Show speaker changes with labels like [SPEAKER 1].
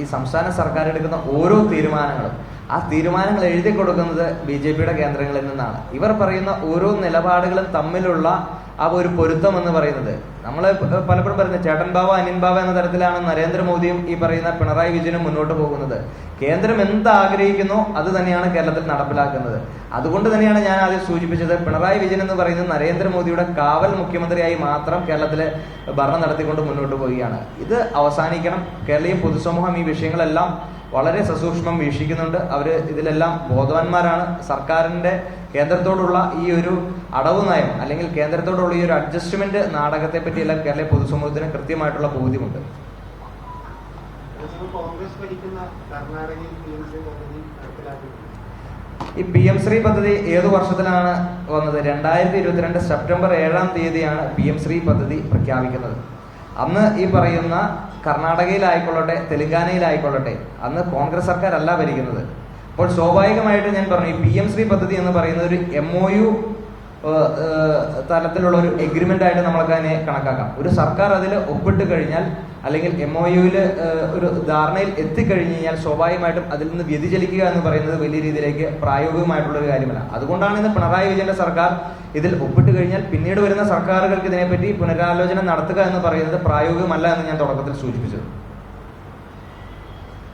[SPEAKER 1] ഈ സംസ്ഥാന സർക്കാർ എടുക്കുന്ന ഓരോ തീരുമാനങ്ങളും ആ തീരുമാനങ്ങൾ എഴുതി കൊടുക്കുന്നത് ബി ജെ പിയുടെ കേന്ദ്രങ്ങളിൽ നിന്നാണ്. ഇവർ പറയുന്ന ഓരോ നിലപാടുകളും തമ്മിലുള്ള ആ ഒരു പൊരുത്തം എന്ന് പറയുന്നത്. നമ്മൾ പലപ്പോഴും പറയുന്നത് ചേട്ടൻ ബാവ അനിൻ ബാവ എന്ന തരത്തിലാണ് നരേന്ദ്രമോദിയും ഈ പറയുന്ന പിണറായി വിജയനും മുന്നോട്ട് പോകുന്നത്. കേന്ദ്രം എന്ത് ആഗ്രഹിക്കുന്നു അത് തന്നെയാണ് കേരളത്തിൽ നടപ്പിലാക്കുന്നത്. അതുകൊണ്ട് തന്നെയാണ് ഞാൻ ആദ്യം സൂചിപ്പിച്ചത് പിണറായി വിജയൻ എന്ന് പറയുന്നത് നരേന്ദ്രമോദിയുടെ കാവൽ മുഖ്യമന്ത്രിയായി മാത്രം കേരളത്തിലെ ഭരണം നടത്തിക്കൊണ്ട് മുന്നോട്ട് പോവുകയാണ്. ഇത് അവസാനിക്കണം. കേരളീയ പൊതുസമൂഹം ഈ വിഷയങ്ങളെല്ലാം വളരെ സസൂക്ഷ്മം വീക്ഷിക്കുന്നുണ്ട്. അവർ ഇതിലെല്ലാം ബോധവാന്മാരാണ്. സർക്കാരിന്റെ കേന്ദ്രത്തോടുള്ള ഈ ഒരു അടവ് നയം അല്ലെങ്കിൽ കേന്ദ്രത്തോടുള്ള ഈ ഒരു അഡ്ജസ്റ്റ്മെന്റ് നാടകത്തെ പറ്റിയെല്ലാം കേരള പൊതുസമൂഹത്തിന് കൃത്യമായിട്ടുള്ള ബോധ്യമുണ്ട്.
[SPEAKER 2] കോൺഗ്രസ് ഭരിക്കുന്ന കർണാടകയിൽ
[SPEAKER 1] ഈ പി എം ശ്രീ പദ്ധതി ഏതു വർഷത്തിലാണ് വന്നത്? രണ്ടായിരത്തി ഇരുപത്തിരണ്ട് സെപ്റ്റംബർ ഏഴാം തീയതിയാണ് പി എം ശ്രീ പദ്ധതി പ്രഖ്യാപിക്കുന്നത്. അന്ന് ഈ പറയുന്ന കർണാടകയിലായിക്കൊള്ളട്ടെ തെലങ്കാനയിലായിക്കൊള്ളട്ടെ അന്ന് കോൺഗ്രസ് സർക്കാരല്ല ഭരിക്കുന്നത്. അപ്പോൾ സ്വാഭാവികമായിട്ട് ഞാൻ പറഞ്ഞു പി എം ശ്രീ പദ്ധതി എന്ന് പറയുന്ന ഒരു എം ഒ യു തലത്തിലുള്ള ഒരു എഗ്രിമെന്റ് ആയിട്ട് നമ്മൾക്ക് അതിനെ കണക്കാക്കാം. ഒരു സർക്കാർ അതിൽ ഒപ്പിട്ട് കഴിഞ്ഞാൽ അല്ലെങ്കിൽ എം ഒ ഒരു ധാരണയിൽ എത്തിക്കഴിഞ്ഞ് കഴിഞ്ഞാൽ സ്വാഭാവികമായിട്ടും അതിൽ നിന്ന് വ്യതിചലിക്കുക എന്ന് പറയുന്നത് വലിയ രീതിയിലേക്ക് പ്രായോഗികമായിട്ടുള്ള ഒരു കാര്യമല്ല. അതുകൊണ്ടാണ് ഇന്ന് പിണറായി വിജയന്റെ സർക്കാർ ഇതിൽ ഒപ്പിട്ട് കഴിഞ്ഞാൽ പിന്നീട് വരുന്ന സർക്കാരുകൾക്ക് ഇതിനെപ്പറ്റി പുനരാലോചന നടത്തുക എന്ന് പറയുന്നത് പ്രായോഗികമല്ല എന്ന് ഞാൻ തുടക്കത്തിൽ സൂചിപ്പിച്ചത്.